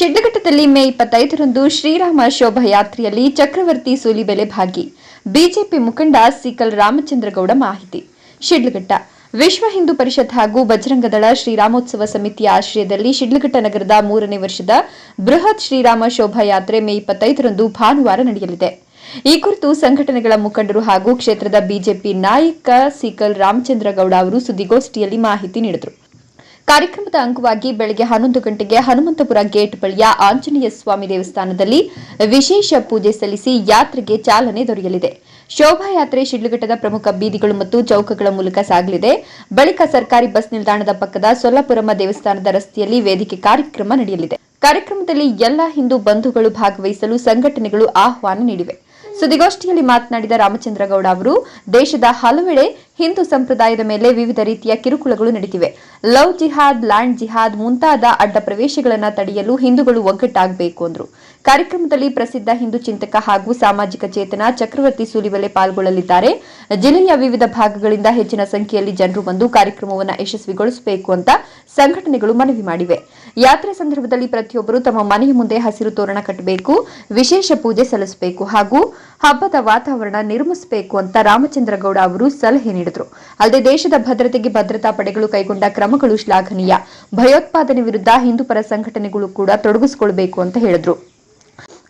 ಶಿಡ್ಲಘಟ್ಟದಲ್ಲಿ ಮೇ ಇಪ್ಪತ್ತೈದರಂದು ಶ್ರೀರಾಮ ಶೋಭಾಯಾತ್ರೆಯಲ್ಲಿ ಚಕ್ರವರ್ತಿ ಸೂಲಿಬೆಲೆ ಭಾಗಿ. ಬಿಜೆಪಿ ಮುಖಂಡ ಸಿಕಲ್ ರಾಮಚಂದ್ರಗೌಡ ಮಾಹಿತಿ. ಶಿಡ್ಲಘಟ್ಟ. ವಿಶ್ವ ಹಿಂದೂ ಪರಿಷತ್ ಹಾಗೂ ಬಜರಂಗದಳ ಶ್ರೀರಾಮೋತ್ಸವ ಸಮಿತಿಯ ಆಶ್ರಯದಲ್ಲಿ ಶಿಡ್ಲಘಟ್ಟ ನಗರದ ಮೂರನೇ ವರ್ಷದ ಬೃಹತ್ ಶ್ರೀರಾಮ ಶೋಭಾಯಾತ್ರೆ ಮೇ ಇಪ್ಪತ್ತೈದರಂದು ಭಾನುವಾರ ನಡೆಯಲಿದೆ. ಈ ಕುರಿತು ಸಂಘಟನೆಗಳ ಮುಖಂಡರು ಹಾಗೂ ಕ್ಷೇತ್ರದ ಬಿಜೆಪಿ ನಾಯಕ ಸಿಕಲ್ ರಾಮಚಂದ್ರಗೌಡ ಅವರು ಸುದ್ದಿಗೋಷ್ಠಿಯಲ್ಲಿ ಮಾಹಿತಿ ನೀಡಿದರು. ಕಾರ್ಯಕ್ರಮದ ಅಂಗವಾಗಿ ಬೆಳಗ್ಗೆ ಹನ್ನೊಂದು ಗಂಟೆಗೆ ಹನುಮಂತಪುರ ಗೇಟ್ ಬಳಿಯ ಆಂಜನೇಯ ಸ್ವಾಮಿ ದೇವಸ್ಥಾನದಲ್ಲಿ ವಿಶೇಷ ಪೂಜೆ ಸಲ್ಲಿಸಿ ಯಾತ್ರೆಗೆ ಚಾಲನೆ ದೊರೆಯಲಿದೆ. ಶೋಭಾಯಾತ್ರೆ ಶಿಡ್ಲಘಟ್ಟದ ಪ್ರಮುಖ ಬೀದಿಗಳು ಮತ್ತು ಚೌಕಗಳ ಮೂಲಕ ಸಾಗಲಿದೆ. ಬಳಿಕ ಸರ್ಕಾರಿ ಬಸ್ ನಿಲ್ದಾಣದ ಪಕ್ಕದ ಸೊಲ್ಲಾಪುರಮ್ಮ ದೇವಸ್ಥಾನದ ರಸ್ತೆಯಲ್ಲಿ ವೇದಿಕೆ ಕಾರ್ಯಕ್ರಮ ನಡೆಯಲಿದೆ. ಕಾರ್ಯಕ್ರಮದಲ್ಲಿ ಎಲ್ಲ ಹಿಂದೂ ಬಂಧುಗಳು ಭಾಗವಹಿಸಲು ಸಂಘಟನೆಗಳು ಆಹ್ವಾನ ನೀಡಿವೆ. ಸುದ್ದಿಗೋಷ್ಠಿಯಲ್ಲಿ ಮಾತನಾಡಿದ ರಾಮಚಂದ್ರಗೌಡ ಅವರು, ದೇಶದ ಹಲವೆಡೆ ಹಿಂದೂ ಸಂಪ್ರದಾಯದ ಮೇಲೆ ವಿವಿಧ ರೀತಿಯ ಕಿರುಕುಳಗಳು ನಡೆದಿವೆ. ಲವ್ ಜಿಹಾದ್, ಲ್ಯಾಂಡ್ ಜಿಹಾದ್ ಮುಂತಾದ ಅಡ್ಡ ಪ್ರವೇಶಗಳನ್ನು ತಡೆಯಲು ಹಿಂದೂಗಳು ಒಗ್ಗಟ್ಟಾಗಬೇಕು ಎಂದರು ಕಾರ್ಯಕ್ರಮದಲ್ಲಿ ಪ್ರಸಿದ್ಧ ಹಿಂದೂ ಚಿಂತಕ ಹಾಗೂ ಸಾಮಾಜಿಕ ಚೇತನ ಚಕ್ರವರ್ತಿ ಸೂಲಿವಲೆ ಪಾಲ್ಗೊಳ್ಳಲಿದ್ದಾರೆ. ಜಿಲ್ಲೆಯ ವಿವಿಧ ಭಾಗಗಳಿಂದ ಹೆಚ್ಚಿನ ಸಂಖ್ಯೆಯಲ್ಲಿ ಜನರು ಬಂದು ಕಾರ್ಯಕ್ರಮವನ್ನು ಯಶಸ್ವಿಗೊಳಿಸಬೇಕು ಅಂತ ಸಂಘಟನೆಗಳು ಮನವಿ ಮಾಡಿವೆ. ಯಾತ್ರೆ ಸಂದರ್ಭದಲ್ಲಿ ಪ್ರತಿಯೊಬ್ಬರು ತಮ್ಮ ಮನೆಯ ಮುಂದೆ ಹಸಿರು ತೋರಣ ಕಟ್ಟಬೇಕು, ವಿಶೇಷ ಪೂಜೆ ಸಲ್ಲಿಸಬೇಕು ಹಾಗೂ ಹಬ್ಬದ ವಾತಾವರಣ ನಿರ್ಮಿಸಬೇಕು ಅಂತ ರಾಮಚಂದ್ರಗೌಡ ಅವರು ಸಲಹೆ ನೀಡಿದರು. ಅಲ್ಲದೆ ದೇಶದ ಭದ್ರತೆಗೆ ಭದ್ರತಾ ಪಡೆಗಳು ಕೈಗೊಂಡ ಕ್ರಮಗಳು ಶ್ಲಾಘನೀಯ. ಭಯೋತ್ಪಾದನೆ ವಿರುದ್ಧ ಹಿಂದೂಪರ ಸಂಘಟನೆಗಳು ಕೂಡ ತೊಡಗಿಸಿಕೊಳ್ಬೇಕು ಅಂತ ಹೇಳಿದ್ರು.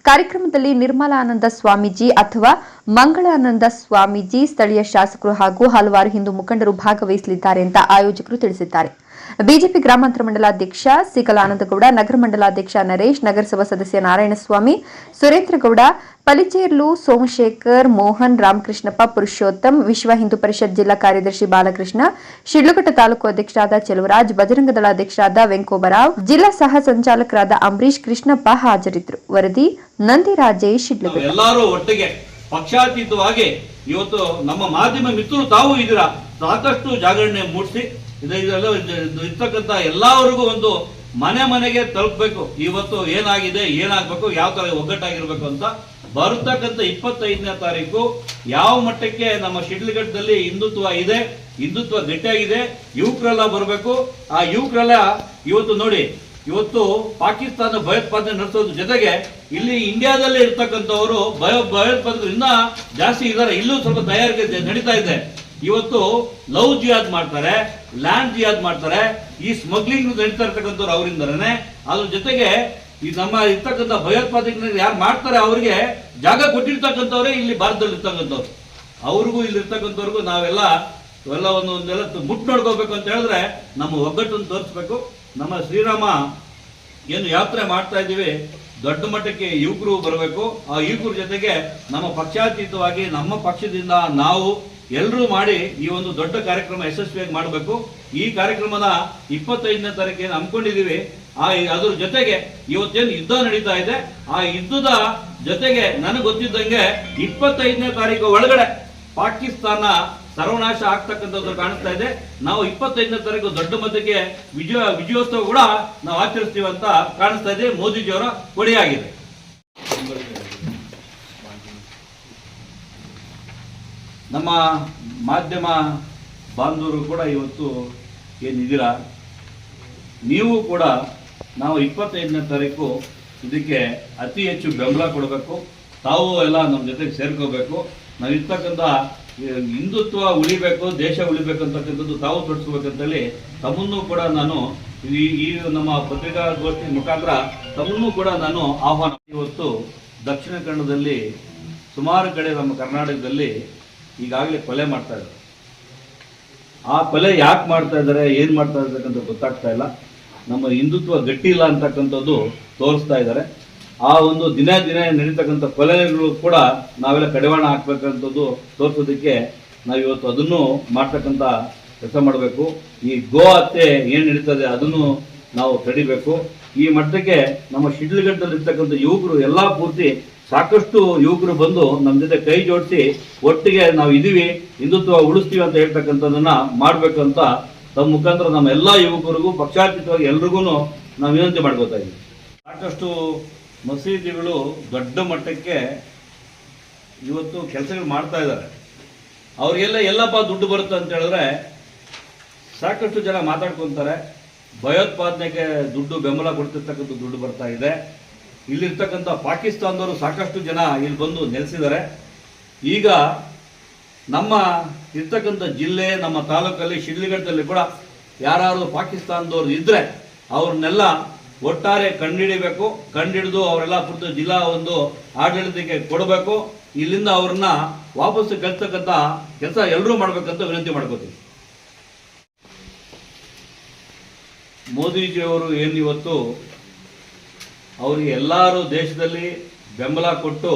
ಕಾರ್ಯಕ್ರಮದಲ್ಲಿ ನಿರ್ಮಲಾನಂದ ಸ್ವಾಮೀಜಿ ಅಥವಾ ಮಂಗಳಾನಂದ ಸ್ವಾಮೀಜಿ ಸ್ಥಳೀಯ ಶಾಸಕರು ಹಾಗೂ ಹಲವಾರು ಹಿಂದೂ ಮುಖಂಡರು ಭಾಗವಹಿಸಲಿದ್ದಾರೆ ಅಂತ ಆಯೋಜಕರು ತಿಳಿಸಿದ್ದಾರೆ. ಬಿಜೆಪಿ ಗ್ರಾಮಾಂತರ ಮಂಡಲಾಧ್ಯಕ್ಷ ಸಿಕಲಾನಂದಗೌಡ ನಗರ ಮಂಡಲಾಧ್ಯಕ್ಷ ನರೇಶ್, ನಗರಸಭಾ ಸದಸ್ಯ ನಾರಾಯಣಸ್ವಾಮಿ, ಸುರೇಂದ್ರಗೌಡ, ಪಲಿಚೇರ್ಲು ಸೋಮಶೇಖರ್, ಮೋಹನ್, ರಾಮಕೃಷ್ಣಪ್ಪ, ಪುರುಷೋತ್ತಮ್, ವಿಶ್ವ ಹಿಂದೂ ಪರಿಷತ್ ಜಿಲ್ಲಾ ಕಾರ್ಯದರ್ಶಿ ಬಾಲಕೃಷ್ಣ, ಶಿಡ್ಲಘಟ್ಟ ತಾಲೂಕು ಅಧ್ಯಕ್ಷರಾದ ಚೆಲುವರಾಜ್ ಬಜರಂಗದಳ ಅಧ್ಯಕ್ಷರಾದ ವೆಂಕೋಬರಾವ್, ಜಿಲ್ಲಾ ಸಹ ಸಂಚಾಲಕರಾದ ಅಂಬರೀಶ್ ಕೃಷ್ಣಪ್ಪ ಹಾಜರಿದ್ದರು. ವರದಿ ಎಲ್ಲರೂ ಒಟ್ಟಿಗೆ ಪಕ್ಷಾತೀತವಾಗಿ ಇವತ್ತು ನಮ್ಮ ಮಾಧ್ಯಮ ಮಿತ್ರರು ತಾವು ಇದ್ದೀರಾ, ಸಾಕಷ್ಟು ಜಾಗರಣೆ ಮೂಡಿಸಿ ಇದೆಲ್ಲ ಇರ್ತಕ್ಕಂಥ ಎಲ್ಲರಿಗೂ ಒಂದು ಮನೆ ಮನೆಗೆ ತಲುಪಬೇಕು. ಇವತ್ತು ಏನಾಗಿದೆ, ಏನಾಗಬೇಕು, ಯಾವ ತರ ಒಗ್ಗಟ್ಟಾಗಿರ್ಬೇಕು ಅಂತ ಬರ್ತಕ್ಕಂಥ ಇಪ್ಪತ್ತೈದನೇ ತಾರೀಕು ಯಾವ ಮಟ್ಟಕ್ಕೆ ನಮ್ಮ ಶಿಡ್ಲಘಟ್ಟದಲ್ಲಿ ಹಿಂದುತ್ವ ಇದೆ, ಹಿಂದುತ್ವ ಗಟ್ಟಿಯಾಗಿದೆ, ಯುವಕರೆಲ್ಲ ಬರಬೇಕು. ಆ ಯುವಕರೆಲ್ಲ ಇವತ್ತು ನೋಡಿ, ಇವತ್ತು ಪಾಕಿಸ್ತಾನ ಭಯೋತ್ಪಾದನೆ ನಡೆಸೋದ್ರ ಜೊತೆಗೆ ಇಲ್ಲಿ ಇಂಡಿಯಾದಲ್ಲೇ ಇರ್ತಕ್ಕಂಥವರು ಭಯ, ಭಯೋತ್ಪಾದಕರು ಇನ್ನ ಜಾಸ್ತಿ ಇದ್ದಾರೆ. ಇಲ್ಲೂ ಸ್ವಲ್ಪ ತಯಾರಿಕೆ ನಡೀತಾ ಇದೆ. ಇವತ್ತು ಲವ್ ಜಿಯಾದ್ ಮಾಡ್ತಾರೆ, ಲ್ಯಾಂಡ್ ಜಿಯಾದ್ ಮಾಡ್ತಾರೆ, ಈ ಸ್ಮಗ್ಲಿಂಗ್ ನಡೀತಾ ಇರ್ತಕ್ಕಂಥವ್ರು ಅವರಿಂದನೇ ಅದ್ರ ಜೊತೆಗೆ ಈ ನಮ್ಮ ಇರ್ತಕ್ಕಂಥ ಭಯೋತ್ಪಾದಕರು ಯಾರು ಮಾಡ್ತಾರೆ ಅವರಿಗೆ ಜಾಗ ಕೊಟ್ಟಿರ್ತಕ್ಕಂಥವ್ರೆ ಇಲ್ಲಿ ಭಾರತದಲ್ಲಿ ಇರ್ತಕ್ಕಂಥವ್ರು ಅವ್ರಿಗೂ ಇಲ್ಲಿ ಇರ್ತಕ್ಕಂಥವ್ರಿಗೂ ನಾವೆಲ್ಲ ಇವೆಲ್ಲ ಒಂದು ಒಂದೆಲ್ಲ ಮುಟ್ಟು ನೋಡ್ಕೋಬೇಕು ಅಂತ ಹೇಳಿದ್ರೆ ನಮ್ಮ ಒಗ್ಗಟ್ಟನ್ನು ತೋರಿಸ್ಬೇಕು. ನಮ್ಮ ಶ್ರೀರಾಮ ಏನು ಯಾತ್ರೆ ಮಾಡ್ತಾ ಇದ್ದೀವಿ, ದೊಡ್ಡ ಮಟ್ಟಕ್ಕೆ ಯುವಕರು ಬರಬೇಕು. ಆ ಯುವಕರ ಜೊತೆಗೆ ನಮ್ಮ ಪಕ್ಷಾತೀತವಾಗಿ ನಮ್ಮ ಪಕ್ಷದಿಂದ ನಾವು ಎಲ್ಲರೂ ಮಾಡಿ ಈ ಒಂದು ದೊಡ್ಡ ಕಾರ್ಯಕ್ರಮ ಯಶಸ್ವಿಯಾಗಿ ಮಾಡಬೇಕು. ಈ ಕಾರ್ಯಕ್ರಮದ ಇಪ್ಪತ್ತೈದನೇ ತಾರೀಕಿಗೆ ಹಮ್ಮಿಕೊಂಡಿದ್ದೀವಿ. ಆ, ಅದ್ರ ಜೊತೆಗೆ ಇವತ್ತೇನು ಯುದ್ಧ ನಡೀತಾ ಇದೆ. ಆ ಯುದ್ಧದ ಜೊತೆಗೆ ನನಗೆ ಗೊತ್ತಿದ್ದಂಗೆ ಇಪ್ಪತ್ತೈದನೇ ತಾರೀಕು ಒಳಗಡೆ ಪಾಕಿಸ್ತಾನ ಸರ್ವನಾಶ ಆಗ್ತಕ್ಕಂಥದ್ದು ಕಾಣಿಸ್ತಾ ಇದೆ. ನಾವು ಇಪ್ಪತ್ತೈದನೇ ತಾರೀಕು ದೊಡ್ಡ ಮಧ್ಯಕ್ಕೆ ವಿಜಯ, ವಿಜಯೋತ್ಸವ ಕೂಡ ನಾವು ಆಚರಿಸ್ತೀವಿ ಅಂತ ಕಾಣಿಸ್ತಾ ಇದೆ. ಮೋದಿಜಿಯವರ ಕೊಡೆಯಾಗಿದೆ ನಮ್ಮ ಮಾಧ್ಯಮ ಬಾಂಧವರು ಕೂಡ ಇವತ್ತು ಏನಿದ್ದೀರಾ ನೀವು ಕೂಡ ನಾವು ಇಪ್ಪತ್ತೈದನೇ ತಾರೀಕು ಇದಕ್ಕೆ ಅತಿ ಹೆಚ್ಚು ಬೆಂಬಲ ಕೊಡಬೇಕು. ತಾವು ಎಲ್ಲ ನಮ್ಮ ಜೊತೆಗೆ ಸೇರ್ಕೋಬೇಕು. ನಾವಿರ್ತಕ್ಕಂಥ ಹಿಂದುತ್ವ ಉಳಿಬೇಕು, ದೇಶ ಉಳಿಬೇಕು ಅಂತಕ್ಕಂಥದ್ದು ತಾವು ತೊಡಸ್ಬೇಕಂತೇಳಿ ತಮ್ಮನ್ನು ಕೂಡ ನಾನು ಈ ಈ ನಮ್ಮ ಪತ್ರಿಕಾಗೋಷ್ಠಿ ಮುಖಾಂತರ ತಮ್ಮನ್ನು ಕೂಡ ನಾನು ಆಹ್ವಾನ ಇವತ್ತು ದಕ್ಷಿಣ ಕನ್ನಡದಲ್ಲಿ ಸುಮಾರು ಕಡೆ ನಮ್ಮ ಕರ್ನಾಟಕದಲ್ಲಿ ಈಗಾಗಲೇ ಕೊಲೆ ಮಾಡ್ತಾ ಇದ್ದಾರೆ. ಆ ಕೊಲೆ ಯಾಕೆ ಮಾಡ್ತಾ ಇದ್ದಾರೆ, ಏನು ಮಾಡ್ತಾ ಇರ್ತಕ್ಕಂಥ ಗೊತ್ತಾಗ್ತಾ ಇಲ್ಲ. ನಮ್ಮ ಹಿಂದುತ್ವ ಗಟ್ಟಿ ಇಲ್ಲ ಅಂತಕ್ಕಂಥದ್ದು ತೋರಿಸ್ತಾ ಇದ್ದಾರೆ. ಆ ಒಂದು ದಿನ ದಿನ ನಡೀತಕ್ಕಂಥ ಕೊಲೆಗಳು ಕೂಡ ನಾವೆಲ್ಲ ಕಡಿವಾಣ ಹಾಕ್ಬೇಕಂಥದ್ದು ತೋರಿಸೋದಕ್ಕೆ ನಾವು ಇವತ್ತು ಅದನ್ನು ಮಾಡ್ತಕ್ಕಂಥ ಕೆಲಸ ಮಾಡಬೇಕು. ಈ ಗೋ ಹತ್ಯೆ ಏನು ನಡೀತದೆ ಅದನ್ನು ನಾವು ತಡಿಬೇಕು. ಈ ಮಟ್ಟಕ್ಕೆ ನಮ್ಮ ಶಿಡ್ಲಘಟ್ಟದಲ್ಲಿ ಇರ್ತಕ್ಕಂಥ ಯುವಕರು ಎಲ್ಲ ಪೂರ್ತಿ ಸಾಕಷ್ಟು ಯುವಕರು ಬಂದು ನಮ್ಮ ಜೊತೆ ಕೈ ಜೋಡಿಸಿ ಒಟ್ಟಿಗೆ ನಾವು ಇದೀವಿ, ಹಿಂದುತ್ವ ಉಳಿಸ್ತೀವಿ ಅಂತ ಹೇಳ್ತಕ್ಕಂಥದ್ದನ್ನ ಮಾಡಬೇಕಂತ ತಮ್ಮ ಮುಖಾಂತರ ನಮ್ಮ ಎಲ್ಲ ಯುವಕರಿಗೂ ಪಕ್ಷಾತೀತವಾಗಿ ಎಲ್ರಿಗೂ ನಾವು ವಿನಂತಿ ಮಾಡ್ಕೋತಾ ಇದ್ದೀವಿ ಸಾಕಷ್ಟು ಮಸೀದಿಗಳು ದೊಡ್ಡ ಮಟ್ಟಕ್ಕೆ ಇವತ್ತು ಕೆಲಸಗಳು ಮಾಡ್ತಾ ಇದ್ದಾರೆ. ಅವ್ರಿಗೆಲ್ಲ ಎಲ್ಲಪ್ಪ ದುಡ್ಡು ಬರುತ್ತೆ ಅಂತ ಹೇಳಿದ್ರೆ ಸಾಕಷ್ಟು ಜನ ಮಾತಾಡ್ಕೊತಾರೆ. ಭಯೋತ್ಪಾದನೆಗೆ ದುಡ್ಡು ಬೆಂಬಲ ಕೊಡ್ತಿರ್ತಕ್ಕಂಥ ದುಡ್ಡು ಬರ್ತಾ ಇದೆ. ಇಲ್ಲಿರ್ತಕ್ಕಂಥ ಪಾಕಿಸ್ತಾನದವರು ಸಾಕಷ್ಟು ಜನ ಇಲ್ಲಿ ಬಂದು ನೆಲೆಸಿದ್ದಾರೆ. ಈಗ ನಮ್ಮ ಇರ್ತಕ್ಕಂಥ ಜಿಲ್ಲೆ, ನಮ್ಮ ತಾಲೂಕಲ್ಲಿ ಶಿಡ್ಲಿಘಟ್ಟದಲ್ಲಿ ಕೂಡ ಯಾರು ಪಾಕಿಸ್ತಾನದವ್ರು ಇದ್ದರೆ ಅವ್ರನ್ನೆಲ್ಲ ಒಟ್ಟಾರೆ ಕಂಡುಹಿಡಿಬೇಕು ಕಂಡುಹಿಡಿದು ಅವರೆಲ್ಲ ಕುರಿತು ಜಿಲ್ಲಾ ಒಂದು ಆಡಳಿತಕ್ಕೆ ಕೊಡಬೇಕು. ಇಲ್ಲಿಂದ ಅವ್ರನ್ನ ವಾಪಸ್ಸು ಕಳ್ತಕ್ಕಂಥ ಕೆಲಸ ಎಲ್ಲರೂ ಮಾಡಬೇಕಂತ ವಿನಂತಿ ಮಾಡ್ಕೋತೀವಿ ಮೋದಿಜಿಯವರು ಏನು ಇವತ್ತು ಅವರಿಗೆ ಎಲ್ಲರೂ ದೇಶದಲ್ಲಿ ಬೆಂಬಲ ಕೊಟ್ಟು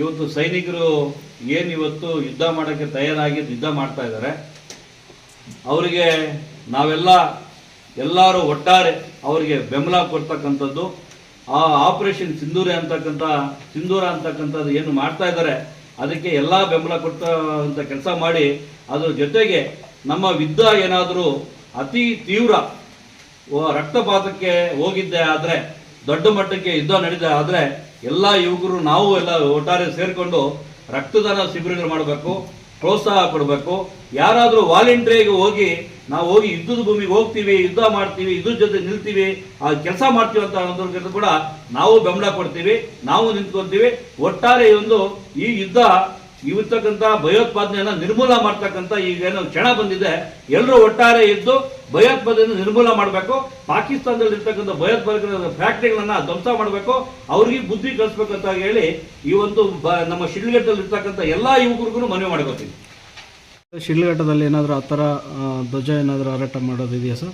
ಇವತ್ತು ಸೈನಿಕರು ಏನು ಇವತ್ತು ಯುದ್ಧ ಮಾಡೋಕ್ಕೆ ತಯಾರಾಗಿ ಯುದ್ಧ ಮಾಡ್ತಾ ಇದ್ದಾರೆ. ಅವರಿಗೆ ನಾವೆಲ್ಲ ಎಲ್ಲರೂ ಒಟ್ಟಾರೆ ಅವರಿಗೆ ಬೆಂಬಲ ಕೊಡ್ತಕ್ಕಂಥದ್ದು, ಆ ಆಪರೇಷನ್ ಸಿಂಧೂರ ಅಂತಕ್ಕಂಥ, ಸಿಂಧೂರ ಅಂತಕ್ಕಂಥದ್ದು ಏನು ಮಾಡ್ತಾ ಇದ್ದಾರೆ, ಅದಕ್ಕೆ ಎಲ್ಲ ಬೆಂಬಲ ಕೊಡ್ತಂಥ ಕೆಲಸ ಮಾಡಿ, ಅದರ ಜೊತೆಗೆ ನಮ್ಮ ಯುದ್ಧ ಏನಾದರೂ ಅತಿ ತೀವ್ರ ರಕ್ತಪಾತಕ್ಕೆ ಹೋಗಿದ್ದೆ ಆದರೆ ದೊಡ್ಡ ಮಟ್ಟಕ್ಕೆ ಯುದ್ಧ ನಡೀತಾ ಆದರೆ ಎಲ್ಲ ಯುವಕರು ನಾವು ಎಲ್ಲ ಒಟ್ಟಾರೆ ಸೇರಿಕೊಂಡು ರಕ್ತದಾನ ಶಿಬಿರಗಳು ಮಾಡಬೇಕು, ಪ್ರೋತ್ಸಾಹ ಕೊಡಬೇಕು. ಯಾರಾದರೂ ವಾಲಂಟಿಯರ್ಗೆ ಹೋಗಿ ನಾವು ಹೋಗಿ ಯುದ್ಧದ ಭೂಮಿಗೆ ಹೋಗ್ತೀವಿ, ಯುದ್ಧ ಮಾಡ್ತೀವಿ ಇದ್ರ ಜೊತೆ ನಿಲ್ತೀವಿ, ಆ ಕೆಲಸ ಮಾಡ್ತೀವಿ ಅಂತ ಅನ್ನೋದ್ರ ಕೂಡ ನಾವು ಬೆಂಬಲ ಕೊಡ್ತೀವಿ, ನಾವು ನಿಂತ್ಕೊತೀವಿ. ಒಟ್ಟಾರೆ ಒಂದು ಈ ಯುದ್ಧ ಇರ್ತಕ್ಕಂಥ ಭಯೋತ್ಪಾದನೆಯನ್ನು ನಿರ್ಮೂಲ ಮಾಡ್ತಕ್ಕಂಥ ಈಗೇನು ಕ್ಷಣ ಬಂದಿದೆ. ಎಲ್ಲರೂ ಒಟ್ಟಾರೆ ಇದ್ದು ಭಯೋತ್ಪಾದನೆ ನಿರ್ಮೂಲ ಮಾಡಬೇಕು. ಪಾಕಿಸ್ತಾನದಲ್ಲಿ ಇರ್ತಕ್ಕಂಥ ಭಯೋತ್ಪಾದಕ ಫ್ಯಾಕ್ಟ್ರಿಗಳನ್ನ ಧ್ವಂಸ ಮಾಡಬೇಕು. ಅವ್ರಿಗೆ ಬುದ್ಧಿ ಕಲಿಸ್ಬೇಕು ಅಂತ ಹೇಳಿ ಈ ಒಂದು ನಮ್ಮ ಶಿಡ್ಲಘಟ್ಟದಲ್ಲಿ ಇರ್ತಕ್ಕಂಥ ಎಲ್ಲಾ ಯುವಕರಿಗೂ ಮನವಿ ಮಾಡ್ಕೋತೀನಿ ಶಿಡ್ಲಘಟ್ಟದಲ್ಲಿ ಏನಾದರೂ ಆ ಥರ ಧ್ವಜ ಏನಾದರೂ ಹಾರಾಟ ಮಾಡೋದಿದೆಯಾ ಸರ್?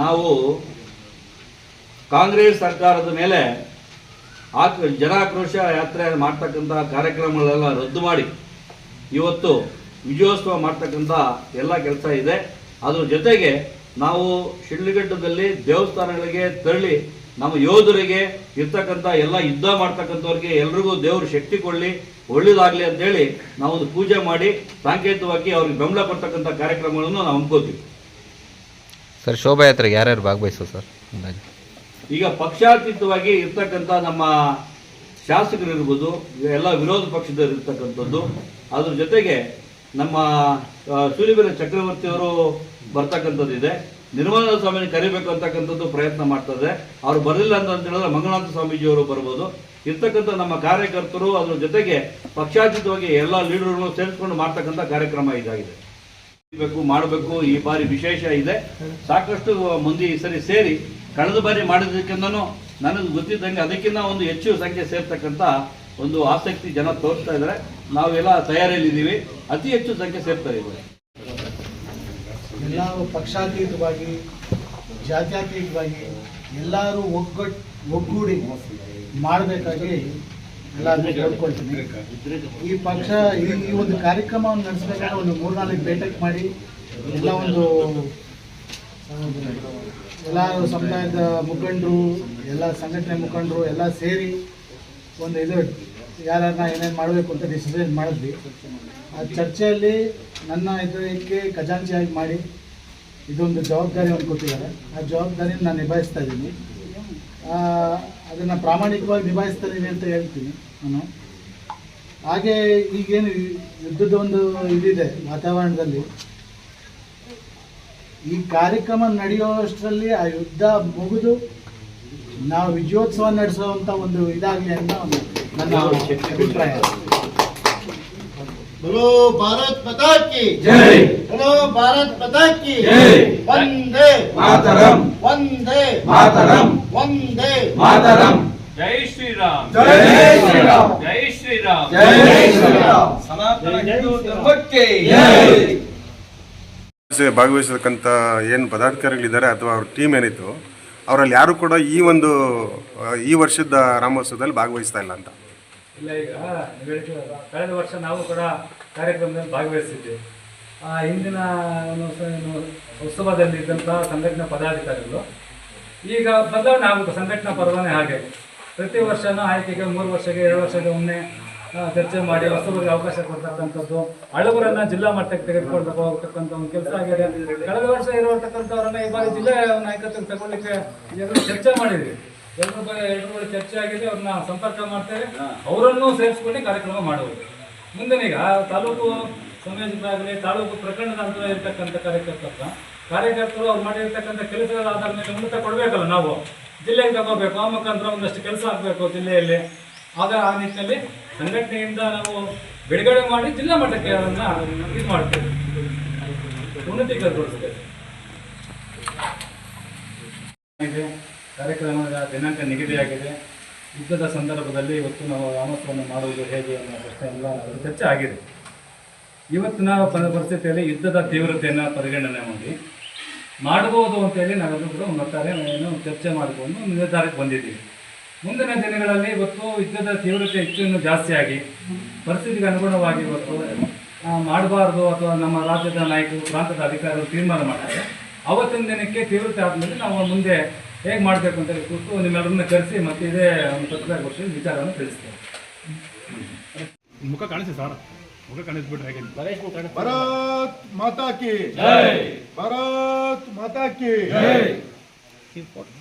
ನಾವು ಕಾಂಗ್ರೆಸ್ ಸರ್ಕಾರದ ಮೇಲೆ ಆಕ್ ಜನಾಕ್ರೋಶ ಯಾತ್ರೆ ಮಾಡ್ತಕ್ಕಂಥ ಕಾರ್ಯಕ್ರಮಗಳೆಲ್ಲ ರದ್ದು ಮಾಡಿ ಇವತ್ತು ವಿಜಯೋತ್ಸವ ಮಾಡ್ತಕ್ಕಂಥ ಎಲ್ಲ ಕೆಲಸ ಇದೆ. ಅದ್ರ ಜೊತೆಗೆ ನಾವು ಶಿಡ್ಲಘಟ್ಟದಲ್ಲಿ ದೇವಸ್ಥಾನಗಳಿಗೆ ತೆರಳಿ ನಮ್ಮ ಯೋಧರಿಗೆ ಇರ್ತಕ್ಕಂಥ ಎಲ್ಲ ಯುದ್ಧ ಮಾಡ್ತಕ್ಕಂಥವ್ರಿಗೆ ಎಲ್ರಿಗೂ ದೇವರು ಶಕ್ತಿ ಕೊಡಲಿ, ಒಳ್ಳೇದಾಗಲಿ ಅಂತೇಳಿ ನಾವೊಂದು ಪೂಜೆ ಮಾಡಿ ಸಾಂಕೇತಿಕವಾಗಿ ಅವ್ರಿಗೆ ಬೆಂಬಲ ಕೊಡ್ತಕ್ಕಂಥ ಕಾರ್ಯಕ್ರಮಗಳನ್ನು ನಾವು ಹಮ್ಮಿಕೋತೀವಿ ಸರ್, ಶೋಭಾಯಾತ್ರೆಗೆ ಯಾರ್ಯಾರು ಭಾಗವಹಿಸೋ ಸರ್? ಅಂದಾಜು. ಈಗ ಪಕ್ಷಾತೀತವಾಗಿ ಇರ್ತಕ್ಕಂಥ ನಮ್ಮ ಶಾಸಕರು ಇರ್ಬೋದು ಎಲ್ಲ ವಿರೋಧ ಪಕ್ಷದವರು ಇರ್ತಕ್ಕಂಥದ್ದು. ಅದ್ರ ಜೊತೆಗೆ ನಮ್ಮ ಆ, ಸೂರ್ಯಬೆಲೆ ಚಕ್ರವರ್ತಿಯವರು ಬರ್ತಕ್ಕಂಥದ್ದು ಇದೆ. ನಿರ್ಮಲಾ ಸ್ವಾಮಿನ ಕರಿಬೇಕು ಅಂತಕ್ಕಂಥದ್ದು ಪ್ರಯತ್ನ ಮಾಡ್ತದೆ. ಅವರು ಬರಲಿಲ್ಲ ಅಂತ ಹೇಳಿದ್ರೆ ಮಂಗಳನಾಥ ಸ್ವಾಮೀಜಿಯವರು ಬರ್ಬೋದು. ಇರ್ತಕ್ಕಂಥ ನಮ್ಮ ಕಾರ್ಯಕರ್ತರು ಅದ್ರ ಜೊತೆಗೆ ಪಕ್ಷಾತೀತವಾಗಿ ಎಲ್ಲ ಲೀಡರ್ಗಳು ಸೇರಿಸ್ಕೊಂಡು ಮಾಡ್ತಕ್ಕಂಥ ಕಾರ್ಯಕ್ರಮ ಇದಾಗಿದೆ. ಬೇಕು ಮಾಡಬೇಕು ಈ ಬಾರಿ ವಿಶೇಷ ಇದೆ. ಸಾಕಷ್ಟು ಮಂದಿ ಸರಿ ಸೇರಿ ಕಳೆದ ಬಾರಿ ಮಾಡಿದ್ದಕ್ಕಿಂತನೂ ನನಗೆ ಗೊತ್ತಿದ್ದಂಗೆ ಅದಕ್ಕಿಂತ ಒಂದು ಹೆಚ್ಚು ಸಂಖ್ಯೆ ಸೇರ್ತಕ್ಕಂಥ ಒಂದು ಆಸಕ್ತಿ ಜನ ತೋರಿಸ್ತಾ ಇದ್ದಾರೆ. ನಾವೆಲ್ಲ ತಯಾರಿಯಲ್ಲಿದ್ದೀವಿ. ಅತಿ ಹೆಚ್ಚು ಸಂಖ್ಯೆ ಸೇರ್ತಾ ಇದ್ದಾರೆ ಎಲ್ಲ ಪಕ್ಷಾತೀತವಾಗಿ, ಜಾತ್ಯಾತೀತವಾಗಿ ಎಲ್ಲರೂ ಒಗ್ಗಟ್ಟು ಒಗ್ಗೂಡಿ ಮಾಡಬೇಕಾಗಿ ಎಲ್ಲರನ್ನೂ ಕೇಳ್ಕೊಳ್ತೀನಿ. ಈ ಪಕ್ಷ, ಈ ಒಂದು ಕಾರ್ಯಕ್ರಮವನ್ನು ನಡೆಸಬೇಕಾದ್ರೆ ಒಂದು ಮೂರ್ನಾಲ್ಕು ಬೇಟಕ್ ಮಾಡಿ, ಎಲ್ಲ ಒಂದು ಎಲ್ಲ ಸಮುದಾಯದ ಮುಖಂಡರು, ಎಲ್ಲ ಸಂಘಟನೆ ಮುಖಂಡರು ಎಲ್ಲ ಸೇರಿ ಒಂದು ಇದು ಯಾರನ್ನ ಏನೇನು ಮಾಡಬೇಕು ಅಂತ ಡಿಸಿಷನ್ ಮಾಡಿದ್ವಿ. ಆ ಚರ್ಚೆಯಲ್ಲಿ ನನ್ನ ಇದಕ್ಕೆ ಖಜಾಂಚಿಯಾಗಿ ಮಾಡಿ ಇದೊಂದು ಜವಾಬ್ದಾರಿ ಒಂದು ಕೊಟ್ಟಿದ್ದಾರೆ. ಆ ಜವಾಬ್ದಾರಿನ ನಾನು ನಿಭಾಯಿಸ್ತಾ ಇದ್ದೀನಿ. ಅದನ್ನು ಪ್ರಾಮಾಣಿಕವಾಗಿ ನಿಭಾಯಿಸ್ತಾ ಇದ್ದೀನಿ ಅಂತ ಹೇಳ್ತೀನಿ ನಾನು. ಹಾಗೆ ಈಗೇನು ಯುದ್ಧದ ಒಂದು ಇದಿದೆ ವಾತಾವರಣದಲ್ಲಿ. ಈ ಕಾರ್ಯಕ್ರಮ ನಡೆಯುವಷ್ಟರಲ್ಲಿ ಆ ಯುದ್ಧ ಮುಗಿದು ನಾವು ವಿಜಯೋತ್ಸವ ನಡೆಸುವಂತ ಒಂದು ಇದಾಗಲಿ ಅನ್ನೋ ಒಂದು ನನ್ನ ಅಭಿಪ್ರಾಯ बोलो भारत माता की जय। बोलो भारत माता की जय। वंदे मातरम वंदे मातरम वंदे ಮಾತರಂ ಜೈ ಶ್ರೀರಾಮ್ जय श्रीराम ಜೈ ಶ್ರೀರಾಮ್ जय श्रीराम ಸನಾತನ ಹಿಂದೂ ಧರ್ಮಕ್ಕೆ ಸೇ- ಭಾಗವಹಿಸತಕ್ಕಂಥ ಏನು ಪದಾಧಿಕಾರಿಗಳಿದ್ದಾರೆ ಅಥವಾ ಅವ್ರ ಟೀಮ್ ಏನಿತ್ತು, ಅವರಲ್ಲಿ ಯಾರು ಕೂಡ ಈ ಒಂದು ಈ ವರ್ಷದ ರಾಮೋತ್ಸವದಲ್ಲಿ ಭಾಗವಹಿಸ್ತಾ ಇಲ್ಲ ಅಂತ. ಇಲ್ಲ, ಈಗ ಕಳೆದ ವರ್ಷ ನಾವು ಕೂಡ ಕಾರ್ಯಕ್ರಮದಲ್ಲಿ ಭಾಗವಹಿಸಿದ್ದೆ ಆ, ಹಿಂದಿನ ಉತ್ಸವದಲ್ಲಿ ಇದ್ದಂತಹ ಸಂಘಟನಾ ಪದಾಧಿಕಾರಿಗಳು, ಈಗ ಬದಲಾವಣೆ ಆಗುತ್ತೆ ಸಂಘಟನಾ ಪರ್ವನೇ ಹಾಗೆ. ಪ್ರತಿ ವರ್ಷನೂ ಆಯ್ಕೆಗೆ ಮೂರು ವರ್ಷಕ್ಕೆ ಎರಡು ವರ್ಷಕ್ಕೆ ಒಮ್ಮೆ ಚರ್ಚೆ ಮಾಡಿ ಹೊಸಬರಿಗೆ ಅವಕಾಶ ಕೊಡ್ತಕ್ಕಂಥದ್ದು, ಹಳಬರನ್ನ ಜಿಲ್ಲಾ ಮಟ್ಟಕ್ಕೆ ತೆಗೆದುಕೊಂಡು ಹೋಗ್ತಕ್ಕಂಥ ಒಂದು ಕೆಲಸ ಆಗಿದೆ. ಕಳೆದ ವರ್ಷ ಇರುವಂತಕ್ಕಂಥವ್ರನ್ನ ಈ ಬಾರಿ ಜಿಲ್ಲಾ ನಾಯಕತ್ವ ತಗೊಳ್ಳಿಕ್ಕೆ ಚರ್ಚೆ ಮಾಡಿದ್ವಿ. ಎಲ್ಲರ ಬಗ್ಗೆ ಎಲ್ಲರೂ ಬಗ್ಗೆ ಚರ್ಚೆ ಆಗಿದೆ, ಅವ್ರನ್ನ ಸಂಪರ್ಕ ಮಾಡ್ತೇವೆ ಅವರನ್ನು ಸೇರಿಸ್ಕೊಂಡು ಕಾರ್ಯಕ್ರಮ ಮಾಡುವುದು. ಮುಂದಿನೀಗ ತಾಲೂಕು ಸಂಯೋಜಕರಾಗಲಿ ತಾಲೂಕು ಪ್ರಕರಣದ ಅಂತ ಇರ್ತಕ್ಕಂಥ ಕಾರ್ಯಕರ್ತರ, ಕಾರ್ಯಕರ್ತರು ಅವ್ರು ಮಾಡಿರ್ತಕ್ಕಂಥ ಕೆಲಸಗಳ ಆಧಾರದ ಮೇಲೆ ಉನ್ನತ ಕೊಡಬೇಕಲ್ಲ ನಾವು. ಜಿಲ್ಲೆಗೆ ತಗೋಬೇಕು, ಆ ಮುಖಾಂತರ ಒಂದಷ್ಟು ಕೆಲಸ ಆಗಬೇಕು ಜಿಲ್ಲೆಯಲ್ಲಿ. ಆಗ ಆ ನಿಟ್ಟಿನಲ್ಲಿ ಸಂಘಟನೆಯಿಂದ ನಾವು ಬಿಡುಗಡೆ ಮಾಡಿ ಜಿಲ್ಲಾ ಮಟ್ಟಕ್ಕೆ ಅದನ್ನು ಇದು ಮಾಡ್ತೇವೆ. ಉನ್ನತೀಕರಣಗೊಳಿಸ್ತೇವೆ ಕಾರ್ಯಕ್ರಮದ ದಿನಾಂಕ ನಿಗದಿಯಾಗಿದೆ ಯುದ್ಧದ ಸಂದರ್ಭದಲ್ಲಿ ಇವತ್ತು ನಾವು ರಾಮೋತ್ಸವವನ್ನು ಮಾಡುವುದು ಹೇಗೆ ಅನ್ನೋ ಪ್ರಶ್ನೆ ಎಲ್ಲ ಚರ್ಚೆ ಆಗಿದೆ. ಇವತ್ತಿನ ಪರಿಸ್ಥಿತಿಯಲ್ಲಿ ಯುದ್ಧದ ತೀವ್ರತೆಯನ್ನು ಪರಿಗಣನೆ ಮಾಡಿ ಮಾಡಬಹುದು ಅಂತೇಳಿ ನಾವೆಲ್ಲರೂ ಕೂಡ ಒಟ್ಟಾರೆ ಏನು ಚರ್ಚೆ ಮಾಡಿಕೊಂಡು ನಿರ್ಧಾರಕ್ಕೆ ಬಂದಿದ್ದೀವಿ. ಮುಂದಿನ ದಿನಗಳಲ್ಲಿ ಇವತ್ತು ಯುದ್ಧದ ತೀವ್ರತೆ ಹೆಚ್ಚು ಜಾಸ್ತಿಯಾಗಿ ಜಾಸ್ತಿ ಆಗಿ ಪರಿಸ್ಥಿತಿಗೆ ಅನುಗುಣವಾಗಿ ಇವತ್ತು ಮಾಡಬಾರ್ದು ಅಥವಾ ನಮ್ಮ ರಾಜ್ಯದ ನಾಯಕರು ಪ್ರಾಂತದ ಅಧಿಕಾರಿಗಳು ತೀರ್ಮಾನ ಮಾಡ್ತಾರೆ. ಅವತ್ತಿನ ದಿನಕ್ಕೆ ತೀವ್ರತೆ ಆದಮೇಲೆ ನಾವು ಮುಂದೆ ಹೇಗೆ ಮಾಡಬೇಕು ಅಂತ ಕೂತು ನಿಮ್ಮೆಲ್ಲರನ್ನ ಕರೆಸಿ ಮತ್ತೆ ಇದೇ ಒಂದು ಪತ್ರಿಕಾಗೋಷ್ಠಿಯಲ್ಲಿ ವಿಚಾರವನ್ನು ತಿಳಿಸ್ತೇವೆ. ಮುಖ ಕಾಣಿಸಿ ಸರ್. ಮುಖ ಕಾಣಿಸ್ಬಿಟ್ರೆ ಹೇಗೆ? ಮಾತಾಕಿ ಭರತ್ ಮಾತಾಕಿ ಭಾರತ್